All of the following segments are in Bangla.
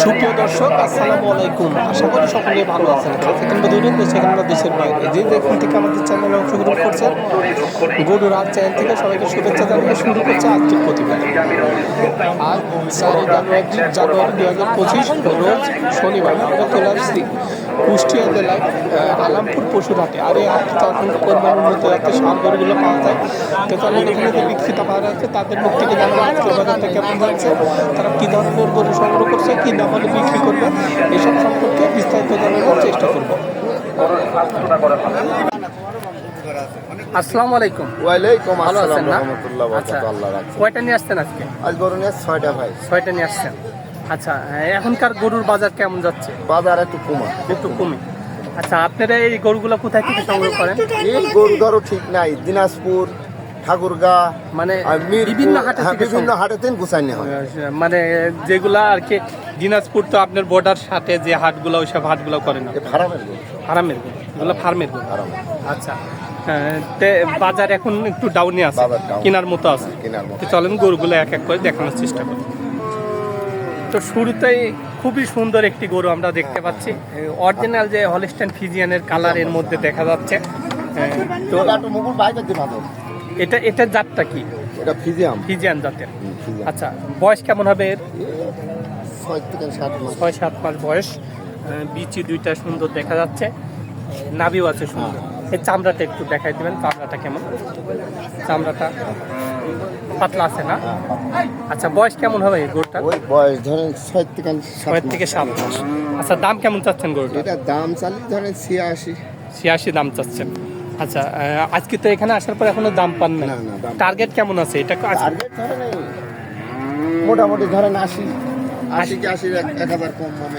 সুপ্রিয় দর্শক, আসসালামু আলাইকুম। আশা করি সকলে ভালো আছেন। কাছে কিংবা দূরের দেশে কিংবা দেশের বাইরে। যে যেখান থেকে আমাদের চ্যানেলে অংশগ্রহণ করছেন গরুর হাট চ্যানেল থেকে। সবাইকে শুভেচ্ছা জানিয়ে শুরু করছে আজকের প্রতিবেদন। আর চারই জানুয়ারি জানুয়ারি দুই হাজার পঁচিশ, রোজ শনিবার। আমরা চলে আসছি কুষ্টিয়া জেলায় আলামপুর পশুর হাটে। আর এই হাটে তো এখন কোরবানির মতো একটা সার পাওয়া যায়। তো তাদের এখানে যে বিক্রেতা পাওয়া যাচ্ছে তাদের মুখ থেকে জানাব আজকের বাজারটা কেমন যাচ্ছে, তারা কী সংগ্রহ করছে কী দামে বিক্রি করবে এসব সম্পর্কে বিস্তারিত জানানোর চেষ্টা করব। আসসালামু আলাইকুম। ওয়ালাইকুম আসসালাম রহমতুল্লাহ আচ্ছা কয়টা নিয়ে আসছেন আজকে? আজ গরু নিয়ে ছয়টা ভাই। ছয়টা নিয়ে আসছেন। আচ্ছা এখনকার গরুর বাজার কেমন যাচ্ছে? বাজার একটু কমা। একটু কমে। আচ্ছা আপনারা এই গরুগুলো কোথায় থেকে সংগ্রহ করেন? এই গরু ধরো ঠিক নাই দিনাজপুর ঠাকুরগা মানে বিভিন্ন হাটে হ্যাঁ, বিভিন্ন সংগ্রহ- হাটে তিন গুছাই নেওয়া হয়। মানে যেগুলা আর কি দিনাজপুর তো আপনার বর্ডার সাথে যে হাটগুলো ওইসব হাটগুলো করেন এ ফারামের ফার্মের এগুলো ফার্মের আচ্ছা হ্যাঁ, তে বাজার এখন একটু ডাউনে আছে কেনার মতো আছে। তো চলেন গরুগুলো এক এক করে দেখানোর চেষ্টা করি। তো শুরুতেই খুবই সুন্দর একটি গরু আমরা দেখতে পাচ্ছি। অরিজিনাল যে হলিস্টান ফিজিয়ানের কালারের মধ্যে দেখা যাচ্ছে। হ্যাঁ, তো তো একটু এটা এটা জাতটা কি? এটা ফিজিয়াম। ফিজিয়ান জাতের। আচ্ছা বয়স কেমন হবে এর? ছয় থেকে সাত মাস। ছয় সাত মাস বয়স। বিচি দুইটা সুন্দর দেখা যাচ্ছে। নাভিও আছে সুন্দর। এই চামড়াটা একটু দেখাই দিবেন চামড়াটা কেমন? চামড়াটা পাতলা আছে না? আচ্ছা বয়স কেমন হবে এই গরুটা? ওই বয়স ধরেন ছয় থেকে ছয়। থেকে সাত মাস। আচ্ছা দাম কেমন চাচ্ছেন গরুটা এটা দাম চালি ধরেন ছিয়াশি। ছিয়াশি দাম চাচ্ছেন। আচ্ছা আজকে তো এখানে আসার পর এখনও দাম পান না টার্গেট কেমন আছে? এটা টার্গেট ধরেন এই মোটামুটি ধরেন আশি।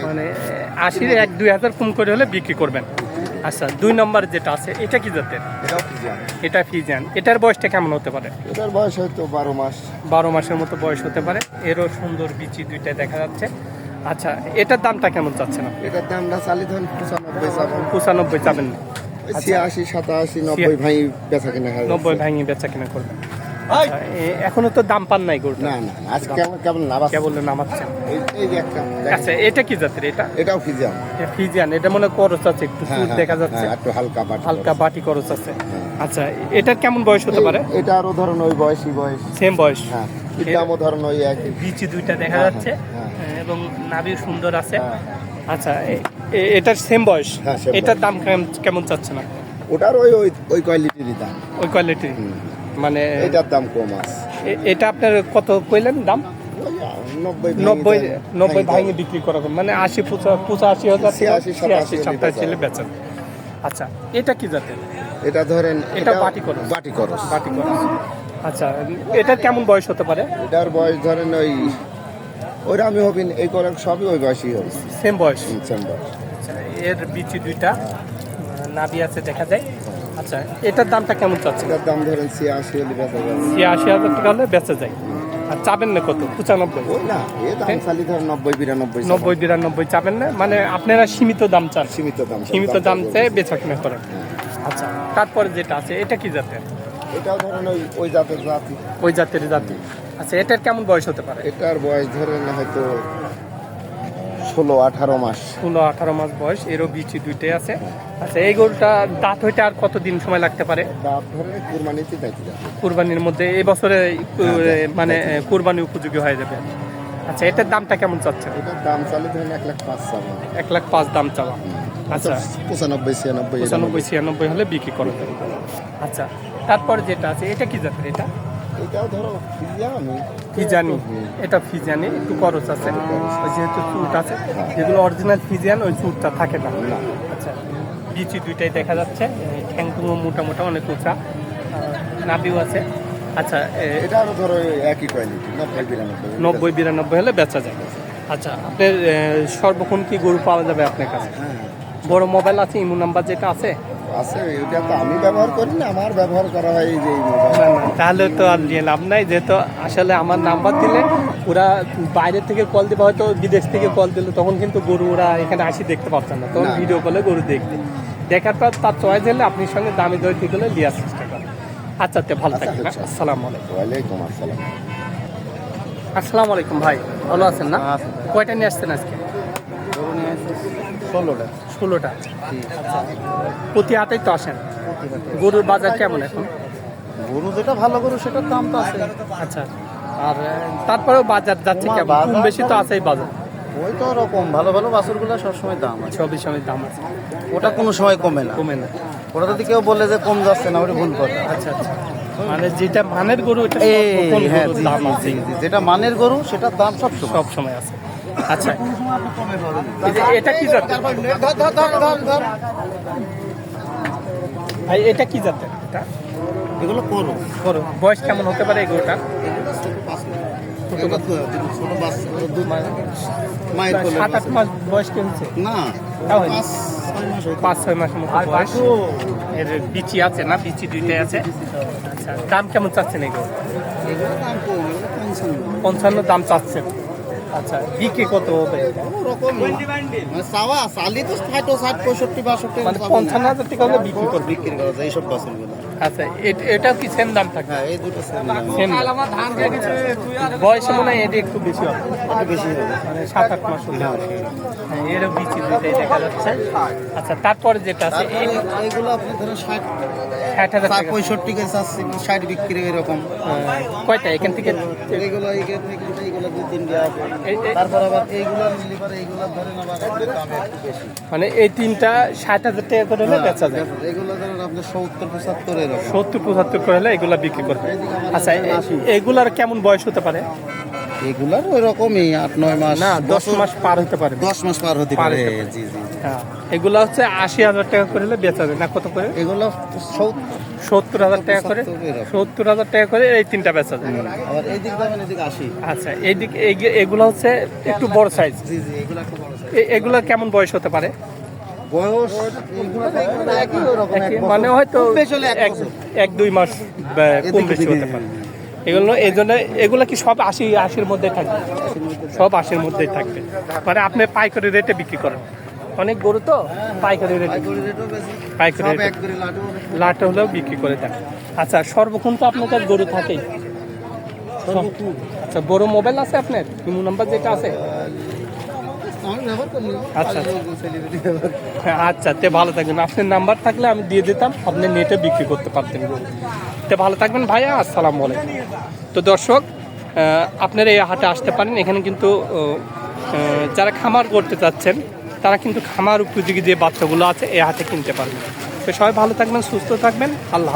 মানে আশির এক দুই হাজার কম করে হলে বিক্রি করবেন। আচ্ছা দুই নম্বর যেটা আছে এটা কি জাতের? এটা ফিজিয়ান। এটার বয়সটা কেমন হতে পারে? এটার বয়স হয়তো বারো মাস। বারো মাসের মতো বয়স হতে পারে। এরও সুন্দর বিচি দুইটা দেখা যাচ্ছে। আচ্ছা এটার দামটা কেমন চাচ্ছে না এটার দাম না চালি ধরেন পঁচানব্বই চাবো পঁচানব্বই চাবেন না। ছিয়াশি সাতাশি নব্বই ভাই বেচা কিনা নব্বই ভাঙি বেচা কিনা করবেন আচ্ছা, এখনও তো দাম পান নাই গরুটা না না আজ কেমন কেমন নামাজ কেবল নামাচ্ছেন এই এই যে একটা আচ্ছা এটা কি জাতের এটা? এটাও ফিজিয়াম এ ফিজিয়ান এটা মনে হয় আছে একটু হ্যাঁ, হ্যাঁ, দেখা যাচ্ছে। হ্যাঁ, একটু হালকা বাটি হালকা বাটি করচ আছে। আচ্ছা এটার কেমন বয়স হতে পারে? এটা আরও ধরুন ওই বয়সী বয়স। সেম বয়স। হ্যাঁ দামও ধরুন ওই একই। বিচি দুইটা দেখা যাচ্ছে এবং নাভি সুন্দর আছে। আচ্ছা এটার সেম বয়স? হ্যাঁ, same এটার দাম কেমন- কেমন চাচ্ছে না ওটার ওই ওই ওই কোয়ালিটির দাম। ওই কোয়ালিটির মানে এটার দাম কম আছে। এ- এটা আপনার কত কইলেন দাম? ওই নব্বই ভাঙি নব্বই যায়, নব্বই ভাঙি ভাঙে যায়। বিক্রি করা হবে। মানে আশি পঁচা পঁচাশি হাজার ছিয়াশি, সাতাশি হলে সাতাশি বেচা ছেলে বেচেন। আচ্ছা এটা কি জাতের? এটা ধরেন এটা বাটি করস। বাটি করস বাটি করা আচ্ছা এটার কেমন বয়স হতে পারে? এটার বয়স ধরেন ওই ওইটা আমি হবিন এই করে সবই ওই বয়সই হবে। সেম বয়স? ডিসেম্বর এর বিচি দুইটা নাবি আছে দেখা যায়। আচ্ছা এটার দামটা কেমন চাচ্ছে এটার দাম ধরেন ছিয়াশি হলে বেচা যাবে ছিয়াশি হাজার টাকা হলে বেচা যায়। আর চাবেন না কত? পঁচানব্বই। না ধরেন নব্বই বিরানব্বই নব্বই বিরানব্বই চাবেন না? মানে আপনারা সীমিত দাম চান। সীমিত দাম সীমিত দাম চেয়ে বেচা কিনা করেন। হ্যাঁ। আচ্ছা তারপরে যেটা আছে এটা কি জাতের? এটাও ধরেন ওই ওই জাতের জাতি। ওই জাতের জাতি। আচ্ছা এটার কেমন বয়স হতে পারে? এটার বয়স ধরেন হয়তো ষোলো আঠারো মাস। ষোলো আঠারো মাস বয়স এরও বিচি দুইটাই আছে। আচ্ছা এই গরুটা দাঁত হইতে আর কতদিন সময় লাগতে পারে? কুরবানিতে কুরবানির মধ্যে এই বছরে হ্যাঁ, মানে কুরবানি উপযোগী হয়ে যাবে। আচ্ছা এটার দামটা কেমন চাচ্ছে এটার দাম চালি ধরেন এক লাখ পাঁচ চাবে এক লাখ পাঁচ দাম চাওয়া। আচ্ছা। পঁচানব্বই ছিয়ানব্বই পঁচানব্বই ছিয়ানব্বই হলে বিক্রি করা যাবে। আচ্ছা তারপর যেটা আছে এটা কি জাতের এটা? এটাও ধরো ফিজানি এটা ফিজানি একটু খরচ আছে। যেহেতু চুট আছে যেগুলো অরিজিনাল ফিজিয়ান ওই চুটটা থাকে না। আচ্ছা বিচি দুইটাই দেখা যাচ্ছে। ঠ্যাংটুঙো মোটা মোটা অনেক উঁচা আছে। আচ্ছা এটা আরও ধরো একই কোয়ালিটি নব্বই বিরানব্বই। হলে বেচা যায়। আচ্ছা আপনার সর্বক্ষণ কি গরু পাওয়া যাবে আপনার কাছে? হ্যাঁ বড় মোবাইল আছে ইমো নাম্বার যেটা আছে? আছে এটা তো আমি ব্যবহার করি না আমার ব্যবহার করা হয় এই যে তাহলে তো আর নিয়ে লাভ নাই যেহেতু আসলে আমার নাম্বার দিলে ওরা বাইরে থেকে কল দিবে হয়তো বিদেশ থেকে কল দিলে তখন কিন্তু গরু ওরা এখানে আসি দেখতে পাচ্ছেন না তখন ভিডিও কলে গরু দেখবে। দেখার পর তার চয়েস হলে আপনার সঙ্গে দামি দর ঠিক হলে লিয়ার চেষ্টা করেন। আচ্ছা তে ভালো আচ্ছা, থাকবেন আচ্ছা। আসসালামু আলাইকুম। ওয়ালাইকুম আসসালাম। আসসালামু আলাইকুম ভাই ভালো আছেন না? কয়টা নিয়ে আসছেন আজকে? ষোলোটা। ষোলোটা। আচ্ছা। প্রতি হাটেই তো আসেন। গরুর বাজার কেমন এখন? গরু যেটা ভালো গরু সেটার দাম তো আছে। আচ্ছা। আর তারপরেও বাজার যাচ্ছে কেমন? কম বেশি তো আছেই বাজার। ওই তো ওরকম ভালো ভালো বাছুরগুলো সবসময় দাম আছে। সবই সময় দাম আছে। ওটা কোনো সময় কমে না। কমে না। ওটা যদি কেউ বলে যে কম যাচ্ছে না ওটা ভুল কথা। আচ্ছা আচ্ছা। মানে যেটা মানের গরু এটা হ্যাঁ দাম আছে। যেটা মানের গরু সেটার দাম সব সব সময় আছে। আচ্ছা। এটা কি জাতের? ভাই এটা কি জাতের? এটা? এগুলো করো। গরু বয়স কেমন হতে পারে এই গরুটা এগুলো ছোট বাচ্চা দুধ মায়ের কোলে সাত আট মাস বয়স কি হচ্ছে না। পাঁচ ছয় মাসের মতো বয়স। এর বিচি আছে না? বিচি দুইটাই আছে। আচ্ছা দাম কেমন চাচ্ছেন এগুলো? পঞ্চান্ন। দাম চাচ্ছেন। আচ্ছা বিক্রি কত হবে? মানে চাওয়া চালি তো ষাট পঁয়ষট্টি বাষট্টি মানে পঞ্চান্ন হাজার টাকা হলে বিক্রি করবে। বিক্রি করা যায় এইসব বাছুরগুলো আচ্ছা এটাও কি সেম দাম থাকবে হ্যাঁ এই দুটো সেম সেম বয়সে মনে হয় এটি একটু বেশি হবে। একটু বেশি হবে। মানে সাত আট মাস হ্যাঁ, এরও বিচি দুইটাই দেখা যাচ্ছে। আচ্ছা তারপরে যেটা আছে এই আপনি ধরেন ষাট ষাট হাজার পঁয়ষট্টি কেজি চাচ্ছি ষাট বিক্রি এরকম। কয়টা? এখান থেকে এইগুলো এইগুলো থেকে এইগুলো দুই তিনটে আছে। এই- এই- তারপর আবার এইগুলো নিলে পরে এইগুলো ধরেন আবার একটু দামে একটু বেশি। মানে এই তিনটা ষাট হাজার টাকা করে হলে বেচা যায়। এগুলো ধরেন আপনার সত্তর পঁচাত্তর এরকম। সত্তর পঁচাত্তর করে হলে এগুলা বিক্রি করবে আচ্ছা এগুলার কেমন বয়স হতে পারে? এগুলার ওই রকমই আট নয় মাস না দশ মাস পার হতে পারে। দশ মাস পার হতে পারে জি জি। হ্যাঁ এগুলা হচ্ছে আশি হাজার টাকা করে হলে বেচা যায়। না কত করে? এগুলো সত্তর হাজার টাকা করে। সত্তর হাজার টাকা করে এই তিনটা বেচা যায়। আবার এই দিক যাবেন এদিকে আশি। আচ্ছা এইদিকে এই- এগুলো হচ্ছে একটু বড় সাইজ জি জি এগুলো একটু বড় size। এগুলো কেমন বয়স হতে পারে? বয়স। মানে হয়তো এক দুই মাস কম বেশি হতে পারে। এগুলো এই জন্য এগুলো কি সব আশি আশির মধ্যে থাকবে? সব আশির মধ্যেই থাকবে। মানে আপনি পাইকারি রেটে বিক্রি করেন। অনেক গরু তো পাইকারি রেটে। পাইকারি। রেটে। লাটু হলেও বিক্রি করে থাকে আচ্ছা সর্বক্ষণ তো আপনার কাছে গরু থাকেই আচ্ছা বড় মোবাইল আছে আপনার? ইমো নাম্বার যেটা আছে? আচ্ছা। হ্যাঁ, আচ্ছা তে ভালো থাকবেন। আপনার নাম্বার থাকলে আমি দিয়ে দিতাম। আপনি নেটে বিক্রি করতে পারতেন গরু। তে ভালো থাকবেন ভাইয়া, আসসালাম আলাইকুম। তো দর্শক আপনারা এই হাটে আসতে পারেন। এখানে কিন্তু যারা খামার করতে চাচ্ছেন, তারা কিন্তু খামার উপযোগী যে বাচ্চাগুলো আছে, এই হাটে কিনতে পারবেন। তো সবাই ভালো থাকবেন, সুস্থ থাকবেন। আল্লাহ।